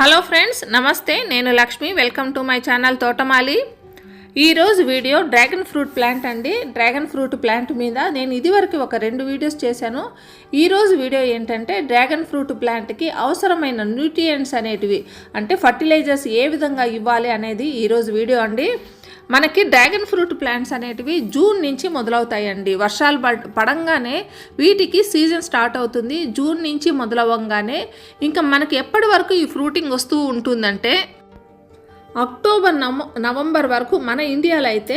Hello friends నమస్తే. నేను Lakshmi. Welcome to my channel Thotamali. ఈరోజు వీడియో డ్రాగన్ ఫ్రూట్ ప్లాంట్ అండి. డ్రాగన్ ఫ్రూట్ ప్లాంట్ మీద నేను ఇదివరకు ఒక రెండు వీడియోస్ చేశాను. ఈరోజు వీడియో ఏంటంటే డ్రాగన్ ఫ్రూట్ ప్లాంట్కి అవసరమైన న్యూట్రియంట్స్ అనేటివి అంటే ఫర్టిలైజర్స్ ఏ విధంగా ఇవ్వాలి అనేది ఈరోజు వీడియో అండి. మనకి డ్రాగన్ ఫ్రూట్ ప్లాంట్స్ అనేటివి జూన్ నుంచి మొదలవుతాయండి. వర్షాలు పడ పడంగానే వీటికి సీజన్ స్టార్ట్ అవుతుంది. జూన్ నుంచి మొదలవ్వగానే ఇంకా మనకి ఎప్పటి వరకు ఈ ఫ్రూటింగ్ వస్తూ ఉంటుందంటే అక్టోబర్ నవ నవంబర్ వరకు మన ఇండియాలో అయితే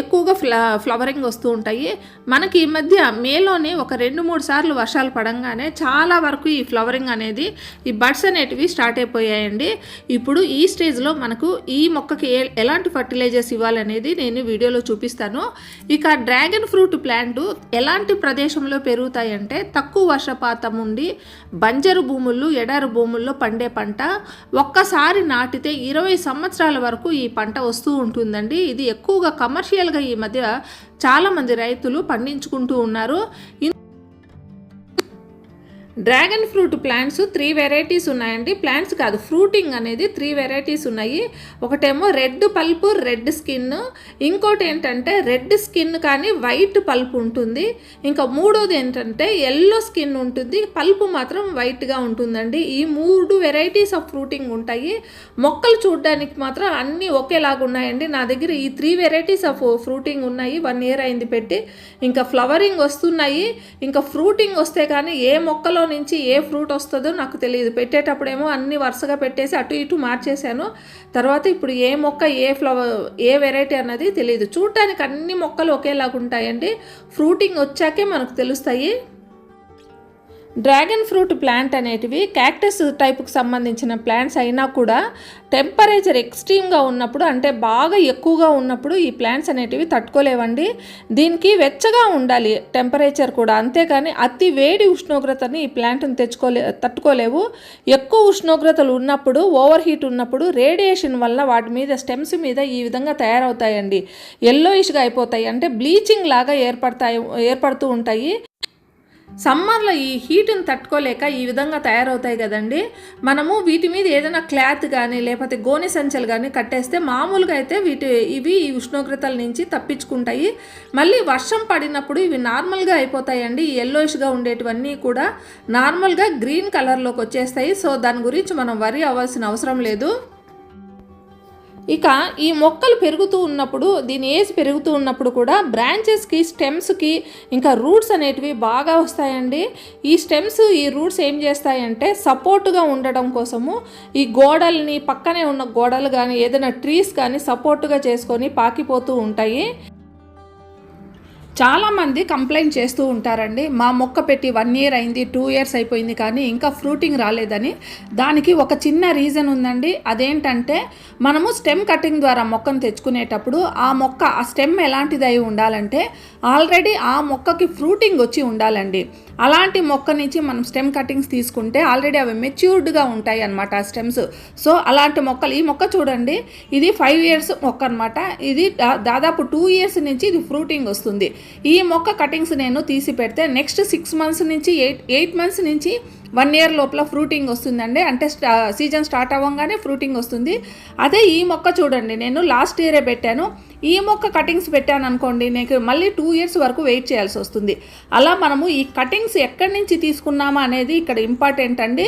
ఎక్కువగా ఫ్ల ఫ్లవరింగ్ వస్తూ ఉంటాయి. మనకి ఈ మధ్య మేలోనే ఒక రెండు మూడు సార్లు వర్షాలు పడంగానే చాలా వరకు ఈ ఫ్లవరింగ్ అనేది ఈ బడ్స్ అనేటివి స్టార్ట్ అయిపోయాయండి. ఇప్పుడు ఈ స్టేజ్లో మనకు ఈ మొక్కకి ఏ ఎలాంటి ఫర్టిలైజర్స్ ఇవ్వాలనేది నేను వీడియోలో చూపిస్తాను. ఇక డ్రాగన్ ఫ్రూట్ ప్లాంట్ ఎలాంటి ప్రదేశంలో పెరుగుతాయంటే తక్కువ వర్షపాతం ఉండి బంజరు భూముల్లో ఎడారు భూముల్లో పండే పంట ఒక్కసారి నాటితే ఇరవై సంవత్సరాల వరకు ఈ పంట వస్తూ ఉంటుందండి. ఇది ఎక్కువగా కమర్షియల్గా ఈ మధ్య చాలామంది రైతులు పండించుకుంటూ ఉన్నారు. In- dragon fruit plants three varieties ఉన్నాయండి. ప్లాంట్స్ కాదు ఫ్రూటింగ్ అనేది త్రీ వెరైటీస్ ఉన్నాయి. ఒకటేమో రెడ్ పల్పు రెడ్ స్కిన్. ఇంకోటి ఏంటంటే రెడ్ స్కిన్ కానీ వైట్ పల్ప్ ఉంటుంది. ఇంకా మూడోది ఏంటంటే ఎల్లో స్కిన్ ఉంటుంది. పల్పు మాత్రం వైట్గా ఉంటుందండి. ఈ మూడు వెరైటీస్ ఆఫ్ ఫ్రూటింగ్ ఉంటాయి. మొక్కలు చూడడానికి మాత్రం అన్నీ ఒకేలాగా ఉన్నాయండి. నా దగ్గర ఈ త్రీ వెరైటీస్ ఆఫ్ ఫ్రూటింగ్ ఉన్నాయి. వన్ ఇయర్ అయింది పెట్టి. ఇంకా ఫ్లవరింగ్ వస్తున్నాయి. ఇంకా ఫ్రూటింగ్ వస్తే కానీ ఏ మొక్కలో నుంచి ఏ ఫ్రూట్ వస్తుందో నాకు తెలియదు. పెట్టేటప్పుడేమో అన్ని వరుసగా పెట్టేసి అటు ఇటు మార్చేశాను. తర్వాత ఇప్పుడు ఏ మొక్క ఏ ఫ్లవర్ ఏ వెరైటీ అన్నది తెలియదు చూడటానికి అన్ని మొక్కలు ఒకేలాగా ఉంటాయండి ఫ్రూటింగ్ వచ్చాకే మనకు తెలుస్తాయి. డ్రాగన్ ఫ్రూట్ ప్లాంట్ అనేటివి క్యాక్టస్ టైప్కి సంబంధించిన ప్లాంట్స్ అయినా కూడా టెంపరేచర్ ఎక్స్ట్రీమ్గా ఉన్నప్పుడు అంటే బాగా ఎక్కువగా ఉన్నప్పుడు ఈ ప్లాంట్స్ అనేటివి తట్టుకోలేవండి. దీనికి వెచ్చగా ఉండాలి టెంపరేచర్ కూడా. అంతేకాని అతి వేడి ఉష్ణోగ్రతని ఈ ప్లాంట్ని తెచ్చుకోలే తట్టుకోలేవు. ఎక్కువ ఉష్ణోగ్రతలు ఉన్నప్పుడు ఓవర్ హీట్ ఉన్నప్పుడు రేడియేషన్ వల్ల వాటి మీద స్టెమ్స్ మీద ఈ విధంగా తయారవుతాయండి. ఎల్లోయిష్గా అయిపోతాయి. అంటే బ్లీచింగ్ లాగా ఏర్పడతాయి ఏర్పడుతూ ఉంటాయి. సమ్మర్లో ఈ హీట్ని తట్టుకోలేక ఈ విధంగా తయారవుతాయి కదండి. మనము వీటి మీద ఏదైనా క్లాత్ కానీ లేకపోతే గోనె సంచులు కానీ కట్టేస్తే మామూలుగా అయితే వీటి ఇవి ఈ ఉష్ణోగ్రతల నుంచి తప్పించుకుంటాయి. మళ్ళీ వర్షం పడినప్పుడు ఇవి నార్మల్గా అయిపోతాయండి. ఎల్లోయిష్గా ఉండేటివన్నీ కూడా నార్మల్గా గ్రీన్ కలర్లోకి వచ్చేస్తాయి. సో దాని గురించి మనం వరి అవ్వాల్సిన అవసరం లేదు. ఇక ఈ మొక్కలు పెరుగుతూ ఉన్నప్పుడు దీని ఏజ్ పెరుగుతూ ఉన్నప్పుడు కూడా బ్రాంచెస్కి స్టెమ్స్కి ఇంకా రూట్స్ అనేటివి బాగా వస్తాయండి. ఈ స్టెమ్స్ ఈ రూట్స్ ఏం చేస్తాయంటే సపోర్టుగా ఉండడం కోసము ఈ గోడల్ని పక్కనే ఉన్న గోడలు కానీ ఏదైనా ట్రీస్ కానీ సపోర్టుగా చేసుకొని పాకిపోతూ ఉంటాయి. చాలామంది కంప్లైంట్ చేస్తూ ఉంటారండి మా మొక్క పెట్టి వన్ ఇయర్ అయింది టూ ఇయర్స్ అయిపోయింది కానీ ఇంకా ఫ్రూటింగ్ రాలేదని. దానికి ఒక చిన్న రీజన్ ఉందండి అదేంటంటే మనము స్టెమ్ కటింగ్ ద్వారా మొక్కను తెచ్చుకునేటప్పుడు ఆ మొక్క ఆ స్టెమ్ ఎలాంటిది అయి ఉండాలంటే ఆల్రెడీ ఆ మొక్కకి ఫ్రూటింగ్ వచ్చి ఉండాలండి. అలాంటి మొక్క నుంచి మనం స్టెమ్ కటింగ్స్ తీసుకుంటే ఆల్రెడీ అవి మెచ్యూర్డ్గా ఉంటాయి అన్నమాట ఆ స్టెమ్స్. సో అలాంటి మొక్కలు ఈ మొక్క చూడండి ఇది ఫైవ్ ఇయర్స్ మొక్క అనమాట ఇది దాదాపు టూ ఇయర్స్ నుంచి ఇది ఫ్రూటింగ్ వస్తుంది. ఈ మొక్క కటింగ్స్ నేను తీసి పెడితే నెక్స్ట్ సిక్స్ మంత్స్ నుంచి ఎయిట్ ఎయిట్ మంత్స్ నుంచి వన్ ఇయర్ లోపల ఫ్రూటింగ్ వస్తుందండి. అంటే సీజన్ స్టార్ట్ అవ్వగానే ఫ్రూటింగ్ వస్తుంది. అదే ఈ మొక్క చూడండి నేను లాస్ట్ ఇయరే పెట్టాను. ఈ మొక్క కటింగ్స్ పెట్టాను అనుకోండి నీకు మళ్ళీ టూ ఇయర్స్ వరకు వెయిట్ చేయాల్సి వస్తుంది. అలా మనము ఈ కటింగ్స్ ఎక్కడి నుంచి తీసుకున్నామా అనేది ఇక్కడ ఇంపార్టెంట్ అండి.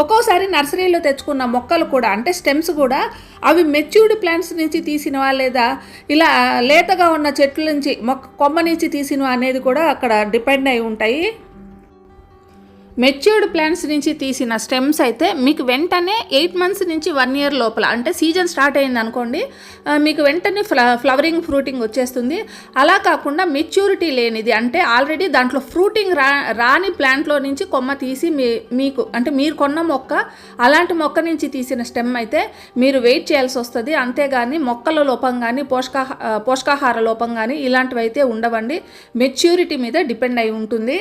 ఒక్కోసారి నర్సరీలో తెచ్చుకున్న మొక్కలు కూడా అంటే స్టెమ్స్ కూడా అవి మెచ్యూర్డ్ ప్లాంట్స్ నుంచి తీసినవా లేదా ఇలా లేతగా ఉన్న చెట్ల నుంచి మొక్క కొమ్మ నుంచి తీసినవా అనేది కూడా అక్కడ డిపెండ్ అయి ఉంటాయి. మెచ్యూర్డ్ ప్లాంట్స్ నుంచి తీసిన స్టెమ్స్ అయితే మీకు వెంటనే ఎయిట్ మంత్స్ నుంచి వన్ ఇయర్ లోపల అంటే సీజన్ స్టార్ట్ అయింది అనుకోండి మీకు వెంటనే ఫ్ల ఫ్లవరింగ్ ఫ్రూటింగ్ వచ్చేస్తుంది. అలా కాకుండా మెచ్యూరిటీ లేనిది అంటే ఆల్రెడీ దాంట్లో ఫ్రూటింగ్ రా రాని ప్లాంట్లో నుంచి కొమ్మ తీసి మీ మీకు అంటే మీరు కొన్న మొక్క అలాంటి మొక్క నుంచి తీసిన స్టెమ్ అయితే మీరు వెయిట్ చేయాల్సి వస్తుంది. అంతేగాని మొక్కల లోపం కానీ పోషకాహ పోషకాహార లోపం కానీ ఇలాంటివి అయితే ఉండవండి. మెచ్యూరిటీ మీద డిపెండ్ అయి ఉంటుంది.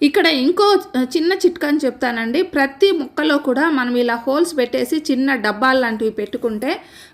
ఇక్కడ ఇంకో చిన్న చిట్కాని చెప్తానండి. ప్రతి మొక్కలో కూడా మనం ఇలా హోల్స్ పెట్టేసి చిన్న డబ్బాలు లాంటివి పెట్టుకుంటే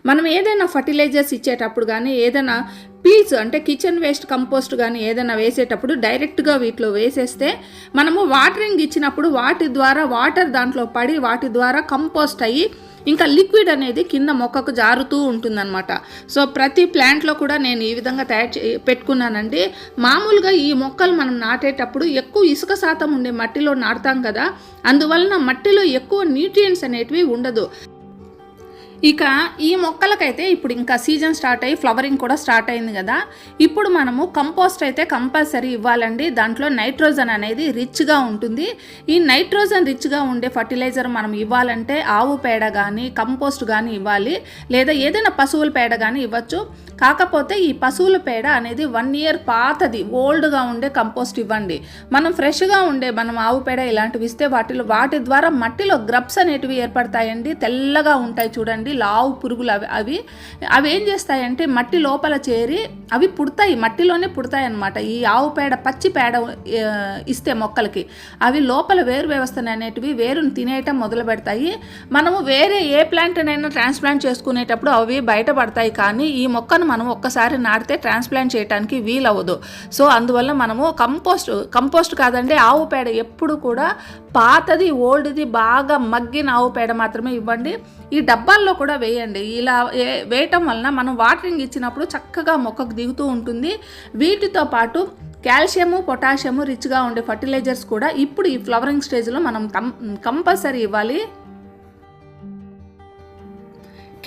మనం ఏదైనా ఫర్టిలైజర్స్ ఇచ్చేటప్పుడు కానీ ఏదైనా పీల్స్ అంటే కిచెన్ వేస్ట్ కంపోస్ట్ కానీ ఏదైనా వేసేటప్పుడు డైరెక్ట్గా వీటిలో వేసేస్తే మనము వాటరింగ్ ఇచ్చినప్పుడు వాటి ద్వారా వాటర్ దాంట్లో పడి వాటి ద్వారా కంపోస్ట్ అయ్యి ఇంకా లిక్విడ్ అనేది కింద మొక్కకు జారుతూ ఉంటుందన్నమాట. సో ప్రతి ప్లాంట్లో కూడా నేను ఈ విధంగా తయారు చే పెట్టుకున్నానండి. మామూలుగా ఈ మొక్కలు మనం నాటేటప్పుడు ఎక్కువ ఇసుక శాతం ఉండే మట్టిలో నాటుతాం కదా అందువలన మట్టిలో ఎక్కువ న్యూట్రియంట్స్ అనేటివి ఉండదు. ఇక ఈ మొక్కలకైతే ఇప్పుడు ఇంకా సీజన్ స్టార్ట్ అయ్యి ఫ్లవరింగ్ కూడా స్టార్ట్ అయింది కదా. ఇప్పుడు మనము కంపోస్ట్ అయితే కంపల్సరీ ఇవ్వాలండి. దాంట్లో నైట్రోజన్ అనేది రిచ్గా ఉంటుంది. ఈ నైట్రోజన్ రిచ్గా ఉండే ఫర్టిలైజర్ మనం ఇవ్వాలంటే ఆవు పేడ కానీ కంపోస్ట్ కానీ ఇవ్వాలి. లేదా ఏదైనా పశువుల పేడ కానీ ఇవ్వచ్చు. కాకపోతే ఈ పశువుల పేడ అనేది వన్ ఇయర్ పాతది. ఓల్డ్గా ఉండే కంపోస్ట్ ఇవ్వండి. మనం ఫ్రెష్గా ఉండే మనం ఆవు పేడ ఇలాంటివి ఇస్తే వాటిలో వాటి ద్వారా మట్టిలో గ్రబ్స్ అనేటివి ఏర్పడతాయండి. తెల్లగా ఉంటాయి చూడండి. లావు పురుగులు అవి అవి అవి ఏం చేస్తాయంటే మట్టి లోపల చేరి అవి పుడతాయి మట్టిలోనే పుడతాయి అన్నమాట. ఈ ఆవు పేడ పచ్చి పేడ ఇస్తే మొక్కలకి. అవి లోపల వేరు వ్యవస్థను అనేటివి వేరును తినేయటం మొదలు పెడతాయి. మనము వేరే ఏ ప్లాంట్నైనా ట్రాన్స్ప్లాంట్ చేసుకునేటప్పుడు అవి బయటపడతాయి కానీ ఈ మొక్కను మనం ఒక్కసారి నాటితే ట్రాన్స్ప్లాంట్ చేయడానికి వీలవ్వదు. సో అందువల్ల మనము కంపోస్ట్ కంపోస్ట్ కాదండి ఆవు పేడ ఎప్పుడు కూడా పాతది ఓల్డ్ది బాగా మగ్గిన ఆవు పేడ మాత్రమే ఇవ్వండి. ఈ డబ్బాల్లో కూడా కూడా వేయండి. ఇలా వేయటం వలన మనం వాటరింగ్ ఇచ్చినప్పుడు చక్కగా మొక్కకు దిగుతూ ఉంటుంది. వీటితో పాటు కాల్షియము పొటాషియము రిచ్గా ఉండే ఫర్టిలైజర్స్ కూడా ఇప్పుడు ఈ ఫ్లవరింగ్ స్టేజ్లో మనం కంపల్సరీ ఇవ్వాలి.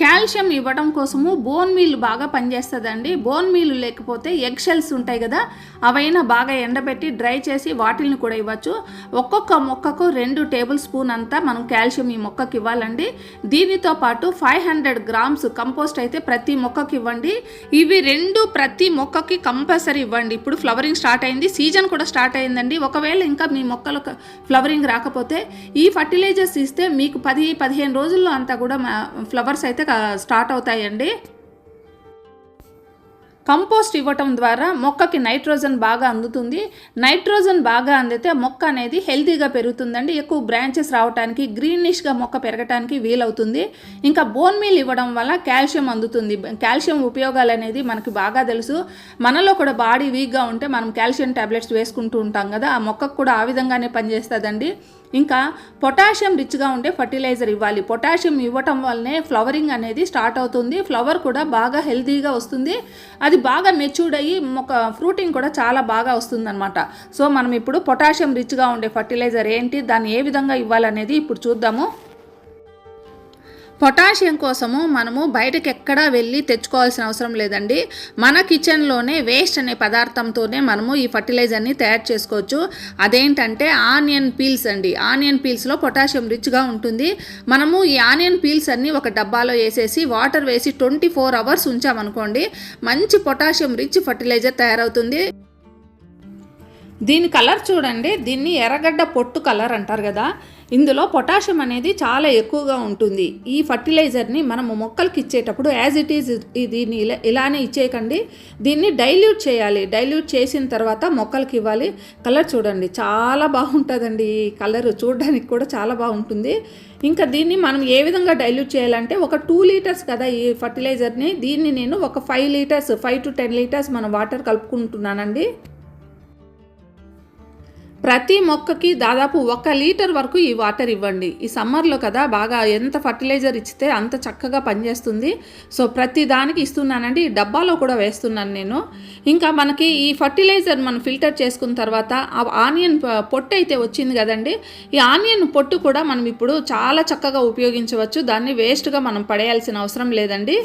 కాల్షియం ఇవ్వడం కోసము బోన్ మీల్ బాగా పనిచేస్తుందండి. బోన్ మీల్ లేకపోతే ఎగ్ షెల్స్ ఉంటాయి కదా అవైనా బాగా ఎండబెట్టి డ్రై చేసి వాటిల్ని కూడా ఇవ్వచ్చు. ఒక్కొక్క మొక్కకు రెండు టేబుల్ స్పూన్ అంతా మనం కాల్షియం ఈ మొక్కకి ఇవ్వాలండి. దీనితో పాటు ఫైవ్ హండ్రెడ్ గ్రామ్స్ కంపోస్ట్ అయితే ప్రతి మొక్కకి ఇవ్వండి. ఇవి రెండు ప్రతి మొక్కకి కంపల్సరీ ఇవ్వండి. ఇప్పుడు ఫ్లవరింగ్ స్టార్ట్ అయింది సీజన్ కూడా స్టార్ట్ అయిందండి. ఒకవేళ ఇంకా మీ మొక్కలు ఫ్లవరింగ్ రాకపోతే ఈ ఫర్టిలైజర్స్ ఇస్తే మీకు పది పదిహేను రోజుల్లో అంతా కూడా ఫ్లవర్స్ అయితే స్టార్ట్ అవుతాయండి. కంపోస్ట్ ఇవ్వటం ద్వారా మొక్కకి నైట్రోజన్ బాగా అందుతుంది. నైట్రోజన్ బాగా అందితే మొక్క అనేది హెల్తీగా పెరుగుతుందండి. ఎక్కువ బ్రాంచెస్ రావడానికి గ్రీనిష్గా మొక్క పెరగటానికి వీలవుతుంది. ఇంకా బోన్ మీల్ ఇవ్వడం వల్ల కాల్షియం అందుతుంది. కాల్షియం ఉపయోగాలు అనేది మనకి బాగా తెలుసు. మనలో కూడా బాడీ వీక్గా ఉంటే మనం కాల్షియం టాబ్లెట్స్ వేసుకుంటూ ఉంటాం కదా ఆ మొక్కకు కూడా ఆ విధంగానే పనిచేస్తుందండి. ఇంకా పొటాషియం రిచ్గా ఉండే ఫర్టిలైజర్ ఇవ్వాలి. పొటాషియం ఇవ్వటం వల్లనే ఫ్లవరింగ్ అనేది స్టార్ట్ అవుతుంది. ఫ్లవర్ కూడా బాగా హెల్తీగా వస్తుంది. అది బాగా మెచ్యూర్డ్ అయ్యి ఒక ఫ్రూటింగ్ కూడా చాలా బాగా వస్తుందన్నమాట. సో మనం ఇప్పుడు పొటాషియం రిచ్గా ఉండే ఫర్టిలైజర్ ఏంటి? దాన్ని ఏ విధంగా ఇవ్వాలనేది ఇప్పుడు చూద్దాము. పొటాషియం కోసము మనము బయటకు ఎక్కడా వెళ్ళి తెచ్చుకోవాల్సిన అవసరం లేదండి. మన కిచెన్లోనే వేస్ట్ అనే పదార్థంతోనే మనము ఈ ఫర్టిలైజర్ని తయారు చేసుకోవచ్చు. అదేంటంటే ఆనియన్ పీల్స్ అండి. ఆనియన్ పీల్స్లో పొటాషియం రిచ్గా ఉంటుంది. మనము ఈ ఆనియన్ పీల్స్ అన్నీ ఒక డబ్బాలో వేసేసి వాటర్ వేసి ట్వంటీ ఫోర్ అవర్స్ ఉంచామనుకోండి మంచి పొటాషియం రిచ్ ఫర్టిలైజర్ తయారవుతుంది. దీని కలర్ చూడండి దీన్ని ఎర్రగడ్డ పొట్టు కలర్ అంటారు కదా. ఇందులో పొటాషియం అనేది చాలా ఎక్కువగా ఉంటుంది. ఈ ఫర్టిలైజర్ని మనము మొక్కలకి ఇచ్చేటప్పుడు యాజ్ ఇట్ ఈజ్ దీన్ని ఇలా ఇలానే ఇచ్చేయకండి. దీన్ని డైల్యూట్ చేయాలి. డైల్యూట్ చేసిన తర్వాత మొక్కలకి ఇవ్వాలి. కలర్ చూడండి చాలా బాగుంటుందండి ఈ కలర్. చూడడానికి కూడా చాలా బాగుంటుంది. ఇంకా దీన్ని మనం ఏ విధంగా డైల్యూట్ చేయాలంటే ఒక టూ లీటర్స్ కదా ఈ ఫర్టిలైజర్ని. దీన్ని నేను ఒక five litres five to ten litres మనం వాటర్ కలుపుకుంటున్నానండి. ప్రతి మొక్కకి దాదాపు ఒక లీటర్ వరకు ఈ వాటర్ ఇవ్వండి. ఈ సమ్మర్లో కదా బాగా ఎంత ఫర్టిలైజర్ ఇచ్చితే అంత చక్కగా పనిచేస్తుంది. సో ప్రతి దానికి ఇస్తున్నానండి. ఈ డబ్బాలో కూడా వేస్తున్నాను నేను. ఇంకా మనకి ఈ ఫర్టిలైజర్ మనం ఫిల్టర్ చేసుకున్న తర్వాత ఆ ఆనియన్ పొట్టు అయితే వచ్చింది కదండి. ఈ ఆనియన్ పొట్టు కూడా మనం ఇప్పుడు చాలా చక్కగా ఉపయోగించవచ్చు. దాన్ని వేస్ట్గా మనం పడేయాల్సిన అవసరం లేదండి.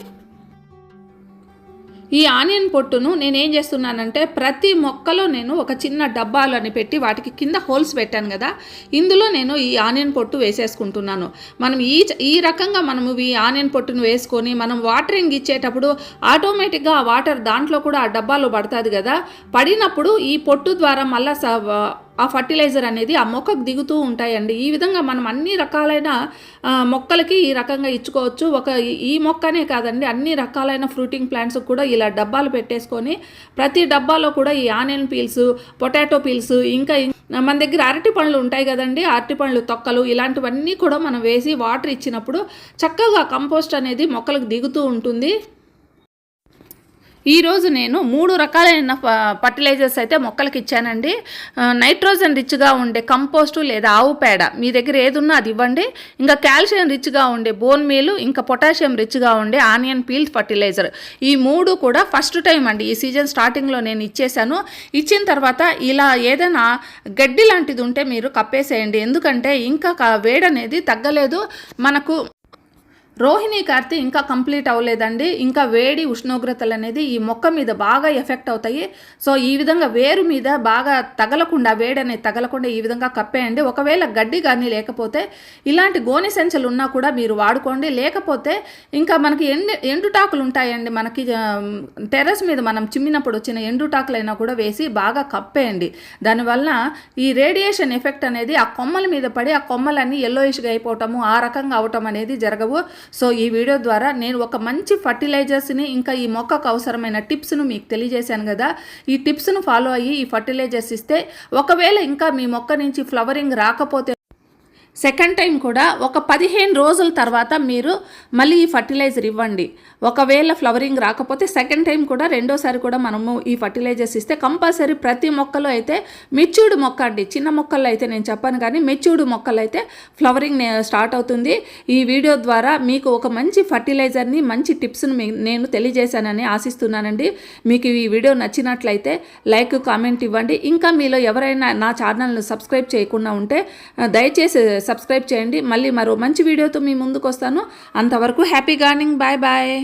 ఈ ఆనియన్ పొట్టును నేను ఏం చేస్తున్నానంటే ప్రతి మొక్కలో నేను ఒక చిన్న డబ్బాలు అని పెట్టి వాటికి కింద హోల్స్ పెట్టాను కదా. ఇందులో నేను ఈ ఆనియన్ పొట్టు వేసేసుకుంటున్నాను. మనం ఈ ఈ రకంగా మనము ఈ ఆనియన్ పొట్టును వేసుకొని మనం వాటరింగ్ ఇచ్చేటప్పుడు ఆటోమేటిక్గా ఆ వాటర్ దాంట్లో కూడా ఆ డబ్బాలో పడుతుంది కదా. పడినప్పుడు ఈ పొట్టు ద్వారా మళ్ళీ ఆ ఫర్టిలైజర్ అనేది ఆ మొక్కకు దిగుతూ ఉంటాయండి. ఈ విధంగా మనం అన్ని రకాలైన మొక్కలకి ఈ రకంగా ఇచ్చుకోవచ్చు. ఒక ఈ- మొక్కనే కాదండి అన్ని రకాలైన ఫ్రూటింగ్ ప్లాంట్స్ కూడా ఇలా డబ్బాలు పెట్టేసుకొని ప్రతి డబ్బాలో కూడా ఈ ఆనియన్ పీల్స్ పొటాటో పీల్స్ ఇంకా మన దగ్గర అరటి పండ్లు ఉంటాయి కదండి అరటి పండ్లు తొక్కలు ఇలాంటివన్నీ కూడా మనం వేసి వాటర్ ఇచ్చినప్పుడు చక్కగా కంపోస్ట్ అనేది మొక్కలకు దిగుతూ ఉంటుంది. ఈరోజు నేను మూడు రకాలైన ఫర్టిలైజర్స్ అయితే మొక్కలకి ఇచ్చానండి. నైట్రోజన్ రిచ్గా ఉండే కంపోస్టు లేదా ఆవు పేడ మీ దగ్గర ఏదున్నా అది ఇవ్వండి. ఇంకా కాల్షియం రిచ్గా ఉండే బోన్ మీల్ ఇంకా పొటాషియం రిచ్గా ఉండే ఆనియన్ పీల్ ఫర్టిలైజర్. ఈ మూడు కూడా ఫస్ట్ టైం అండి. ఈ సీజన్ స్టార్టింగ్లో నేను ఇచ్చేసాను ఇచ్చిన తర్వాత ఇలా ఏదైనా గడ్డి లాంటిది ఉంటే మీరు కప్పేసేయండి. ఎందుకంటే ఇంకా వేడనేది తగ్గలేదు. మనకు రోహిణి కార్తీ ఇంకా కంప్లీట్ అవ్వలేదండి. ఇంకా వేడి ఉష్ణోగ్రతలు అనేది ఈ మొక్క మీద బాగా ఎఫెక్ట్ అవుతాయి. సో ఈ విధంగా వేరు మీద బాగా తగలకుండా వేడి అనేది తగలకుండా ఈ విధంగా కప్పేయండి. ఒకవేళ గడ్డి కానీ లేకపోతే ఇలాంటి గోని సంచులు ఉన్నా కూడా మీరు వాడుకోండి. లేకపోతే ఇంకా మనకి ఎండు ఎండుటాకులు ఉంటాయండి. మనకి టెర్రస్ మీద మనం చిమ్మినప్పుడు వచ్చిన ఎండుటాకులైనా కూడా వేసి బాగా కప్పేయండి. దానివల్ల ఈ రేడియేషన్ ఎఫెక్ట్ అనేది ఆ కొమ్మల మీద పడి ఆ కొమ్మలన్నీ ఎల్లోయిష్గా అయిపోవటము ఆ రకంగా అవటం అనేది జరగవు. సో ఈ వీడియో ద్వారా నేను ఒక మంచి ఫర్టిలైజర్స్ని ఇంకా ఈ మొక్కకు అవసరమైన టిప్స్ను మీకు తెలియజేశాను కదా. ఈ టిప్స్ను ఫాలో అయ్యి ఈ ఫర్టిలైజర్స్ ఇస్తే ఒకవేళ ఇంకా మీ మొక్క నుంచి ఫ్లవరింగ్ రాకపోతే సెకండ్ టైం కూడా ఒక పదిహేను రోజుల తర్వాత మీరు మళ్ళీ ఈ ఫర్టిలైజర్ ఇవ్వండి. ఒకవేళ ఫ్లవరింగ్ రాకపోతే సెకండ్ టైం కూడా రెండోసారి కూడా మనము ఈ ఫర్టిలైజర్స్ ఇస్తే కంపల్సరీ ప్రతి మొక్కలో అయితే మెచ్యూర్డ్ మొక్క అండి. చిన్న మొక్కల్లో అయితే నేను చెప్పాను కానీ మెచ్యూర్డ్ మొక్కలు అయితే ఫ్లవరింగ్ స్టార్ట్ అవుతుంది. ఈ వీడియో ద్వారా మీకు ఒక మంచి ఫర్టిలైజర్ని మంచి టిప్స్ని నేను తెలియజేశానని ఆశిస్తున్నానండి. మీకు ఈ వీడియో నచ్చినట్లయితే లైక్ కామెంట్ ఇవ్వండి. ఇంకా మీలో ఎవరైనా నా ఛానల్ను సబ్స్క్రైబ్ చేయకుండా ఉంటే దయచేసి సబ్స్క్రైబ్ చేయండి. మళ్ళీ మరో మంచి వీడియోతో మీ ముందుకు వస్తాను అంతవరకు హ్యాపీ గార్నింగ్ బాయ్ బాయ్.